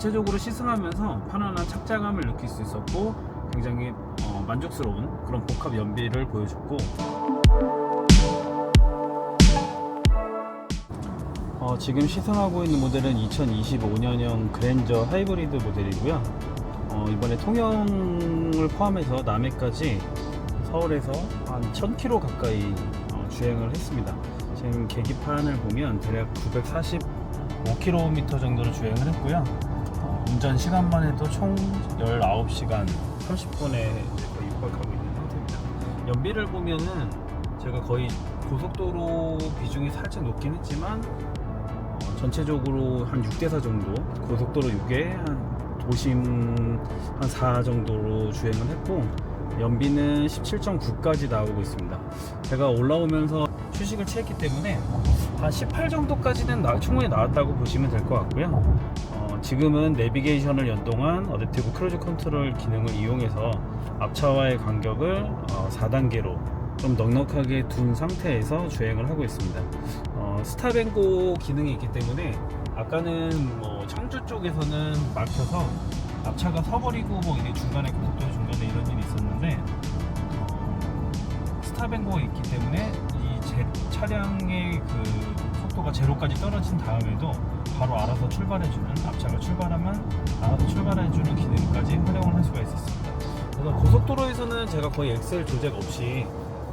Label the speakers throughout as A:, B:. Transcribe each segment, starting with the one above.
A: 전체적으로 시승하면서 편안한 착자감을 느낄 수 있었고 굉장히 어, 만족스러운 그런 복합 연비를 보여줬고 어, 지금 시승하고 있는 모델은 2025년형 그랜저 하이브리드 모델이고요. 어, 이번에 통영을 포함해서 남해까지 서울에서 한 1000km 가까이 어, 주행을 했습니다. 지금 계기판을 보면 대략 945km 정도를 주행을 했고요. 어, 운전 시간만 해도 총 19시간 30분에 거의 육박하고 있는 상태입니다. 연비를 보면은 제가 거의 고속도로 비중이 살짝 높긴 했지만 어, 전체적으로 한 6대4 정도 고속도로 6에 한 도심 한 4 정도로 주행을 했고 연비는 17.9까지 나오고 있습니다 제가 올라오면서 휴식을 취했기 때문에 한 18 정도까지는 나- 충분히 나왔다고 보시면 될 것 같고요 어, 지금은 내비게이션을 연동한 어댑티브 크루즈 컨트롤 기능을 이용해서 앞차와의 간격을 어, 4단계로 좀 넉넉하게 둔 상태에서 주행을 하고 있습니다. 어, 스탑앤고 기능이 있기 때문에 아까는 뭐 청주 쪽에서는 막혀서 앞차가 서버리고 뭐 이게 중간에 고속도로 중간에 이런 일이 있었는데 어, 스탑앤고가 있기 때문에 이 제, 차량의 그 속도가 제로까지 떨어진 다음에도 바로 알아서 출발해주는 앞차가 출발하면 알아서 출발해주는 기능까지 활용을 할 수가 있었습니다. 그래서 고속도로에서는 제가 거의 엑셀 조작 없이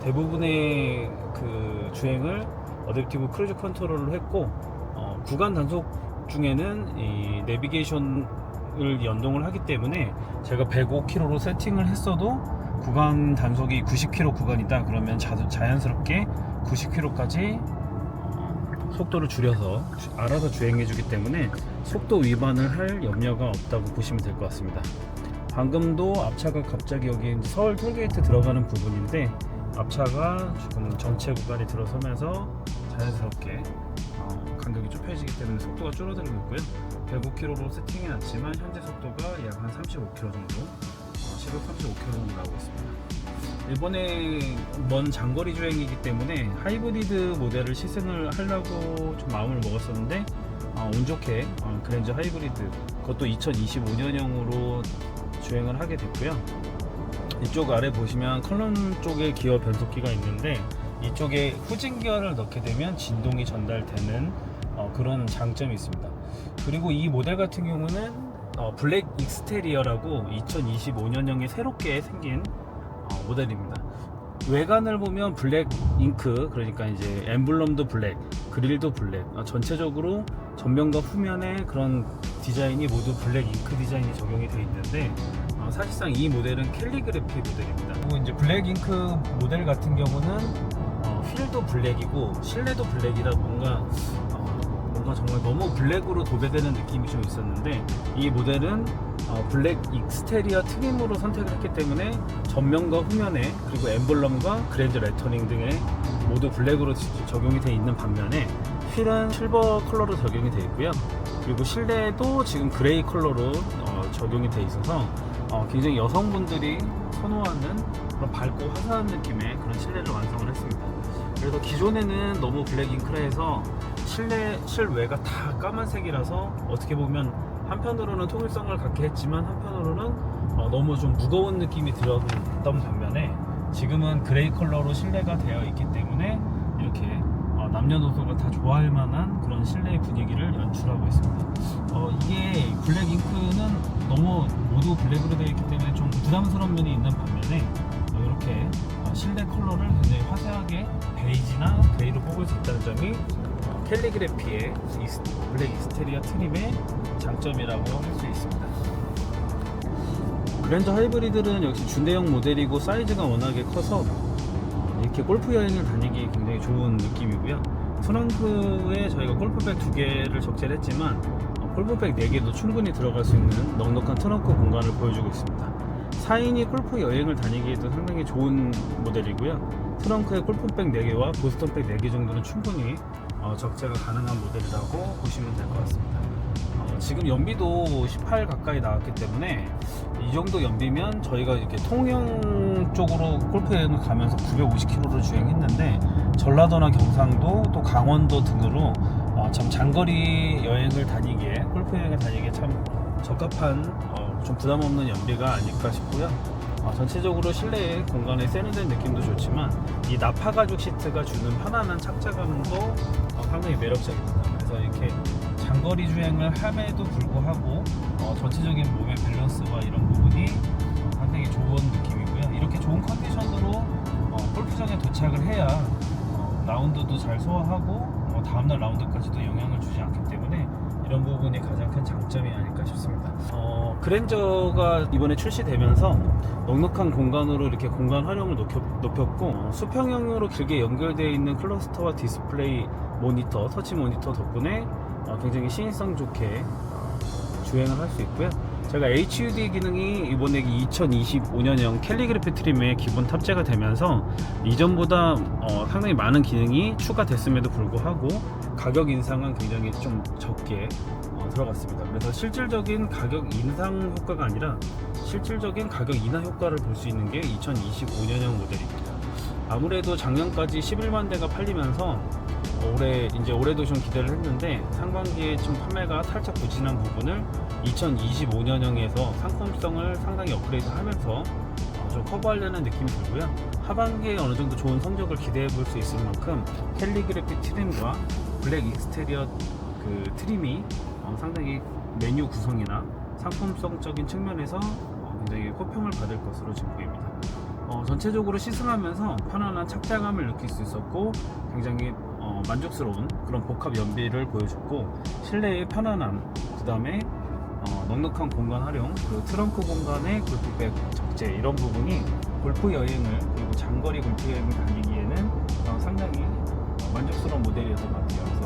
A: 대부분의 그 주행을 어댑티브 크루즈 컨트롤로 했고 어, 구간 단속 중에는 이 내비게이션을 연동을 하기 때문에 제가 105km로 세팅을 했어도 구간 단속이 90km 구간이다 그러면 자, 자연스럽게 90km까지 속도를 줄여서 주- 알아서 주행해 주기 때문에 속도 위반을 할 염려가 없다고 보시면 될 것 같습니다. 방금도 앞차가 갑자기 여기 서울 톨게이트 들어가는 부분인데 앞차가 지금 전체 구간에 들어서면서 자연스럽게 어, 간격이 좁혀지기 때문에 속도가 줄어들고 있고요. 105km로 세팅해 놨지만 현재 속도가 약 한 35km 정도, 어, 시속 35km 정도 나오고 있습니다. 이번에 먼 장거리 주행이기 때문에 하이브리드 모델을 시승을 하려고 좀 마음을 먹었었는데 어, 운 좋게 어, 그랜저 하이브리드 그것도 2025년형으로 주행을 하게 됐고요. 이쪽 아래 보시면 컬럼 쪽에 기어 변속기가 있는데 이쪽에 후진 기어를 넣게 되면 진동이 전달되는 어, 그런 장점이 있습니다. 그리고 이 모델 같은 경우는 어, 블랙 익스테리어라고 2025년형에 새롭게 생긴 어, 모델입니다. 외관을 보면 블랙 잉크 그러니까 이제 엠블럼도 블랙 그릴도 블랙 어, 전체적으로 전면과 후면에 그런 디자인이 모두 블랙 잉크 디자인이 적용이 되어 있는데 어, 사실상 이 모델은 캘리그래피 모델입니다. 그리고 이제 블랙 잉크 모델 같은 경우는 어, 휠도 블랙이고 실내도 블랙이라 뭔가 어, 뭔가 정말 너무 블랙으로 도배되는 느낌이 좀 있었는데 이 모델은 어, 블랙 익스테리어 트림으로 선택을 했기 때문에 전면과 후면에 그리고 엠블럼과 그랜저 레터닝 등에 모두 블랙으로 지- 적용이 되어 있는 반면에 휠은 실버 컬러로 적용이 되어 있고요. 그리고 실내도 지금 그레이 컬러로 어, 적용이 되어 있어서 어, 굉장히 여성분들이 선호하는 그런 밝고 화사한 느낌의 그런 실내를 완성을 했습니다. 그래서 기존에는 너무 블랙 잉크라 해서 실내 실외가 다 까만색이라서 어떻게 보면 한편으로는 통일성을 갖게 했지만 한편으로는 어, 너무 좀 무거운 느낌이 들었던 반면에 지금은 그레이 컬러로 실내가 되어 있기 때문에 이렇게 어, 남녀노소가 다 좋아할 만한 그런 실내 분위기를 연출하고 있습니다. 어, 이게 블랙 잉크는 너무 모두 블랙으로 되어 있기 때문에 좀 부담스러운 면이 있는 반면에 어, 이렇게 어, 실내 컬러를 굉장히 화사하게 베이지나 그레이로 뽑을 수 있다는 점이 어, 캘리그래피의 블랙 익스테리어 트림의 장점이라고 할 수 있습니다. 그랜저 하이브리드는 역시 준대형 모델이고 사이즈가 워낙에 커서 어, 이렇게 골프 여행을 다니기 굉장히 좋은 느낌이고요. 트렁크에 저희가 골프백 두 개를 적재를 했지만 어, 골프백 네 개도 충분히 들어갈 수 있는 넉넉한 트렁크 공간을 보여주고 있습니다. 4인이 골프 여행을 다니기에도 상당히 좋은 모델이고요. 트렁크에 골프백 4개와 보스턴백 4개 정도는 충분히 어, 적재가 가능한 모델이라고 보시면 될 것 같습니다. 어, 지금 연비도 18 가까이 나왔기 때문에 이 정도 연비면 저희가 이렇게 통영 쪽으로 골프 여행을 가면서 950km를 주행했는데 전라도나 경상도 또 강원도 등으로 어, 참 장거리 여행을 다니기에 골프 여행을 다니기에 참 적합한 어, 좀 부담 없는 연비가 아닐까 싶고요. 어, 전체적으로 실내 공간에 세련된 느낌도 좋지만 이 나파 가죽 시트가 주는 편안한 착자감도 어, 상당히 매력적입니다. 그래서 이렇게 장거리 주행을 함에도 불구하고 어, 전체적인 몸의 밸런스와 이런 부분이 어, 상당히 좋은 느낌이고요. 이렇게 좋은 컨디션으로 어, 골프장에 도착을 해야 어, 라운드도 잘 소화하고 어, 다음날 라운드까지도 영향을 주지 않기 때문에 이런 부분이 가장 큰 장점이 아닐까 싶습니다. 어, 그랜저가 이번에 출시되면서 넉넉한 공간으로 이렇게 공간 활용을 높였, 높였고 어, 수평형으로 길게 연결되어 있는 클러스터와 디스플레이 모니터, 터치 모니터 덕분에 어, 굉장히 시인성 좋게 어, 주행을 할 수 있고요. 제가 HUD 기능이 이번에 2025년형 캘리그래피 트림에 기본 탑재가 되면서 이전보다 어, 상당히 많은 기능이 추가됐음에도 불구하고 가격 인상은 굉장히 좀 적게 어, 들어갔습니다. 그래서 실질적인 가격 인상 효과가 아니라 실질적인 가격 인하 효과를 볼 수 있는 게 2025년형 모델입니다. 아무래도 작년까지 11만 대가 팔리면서 올해 이제 올해도 좀 기대를 했는데 상반기에 좀 판매가 살짝 부진한 부분을 2025년형에서 상품성을 상당히 업그레이드하면서 어, 좀 커버하려는 느낌이 들고요. 하반기에 어느 정도 좋은 성적을 기대해 볼 수 있을 만큼 캘리그래피 트림과 블랙 익스테리어 그 트림이 어, 상당히 메뉴 구성이나 상품성적인 측면에서 어, 굉장히 호평을 받을 것으로 지금 보입니다. 어, 전체적으로 시승하면서 편안한 착자감을 느낄 수 있었고 굉장히 어, 만족스러운 그런 복합 연비를 보여줬고 실내의 편안함 그 다음에 어, 넉넉한 공간 활용 그 트렁크 공간의 골프백 적재 이런 부분이 골프 여행을 그리고 장거리 골프 여행을 다니기에는 어, 상당히 만족스러운 모델이었던 것 같아요.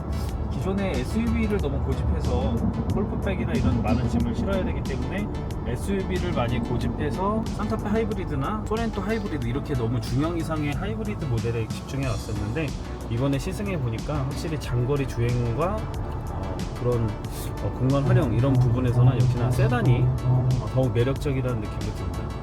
A: 기존의 SUV를 너무 고집해서 골프백이나 이런 많은 짐을 실어야 되기 때문에 SUV를 많이 고집해서 산타페 하이브리드나 소렌토 하이브리드 이렇게 너무 중형 이상의 하이브리드 모델에 집중해 왔었는데 이번에 시승해 보니까 확실히 장거리 주행과 어, 그런 어, 공간 활용 이런 부분에서는 역시나 세단이 어, 더욱 매력적이라는 느낌이 듭니다.